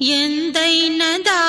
ఎందైన దాచినారా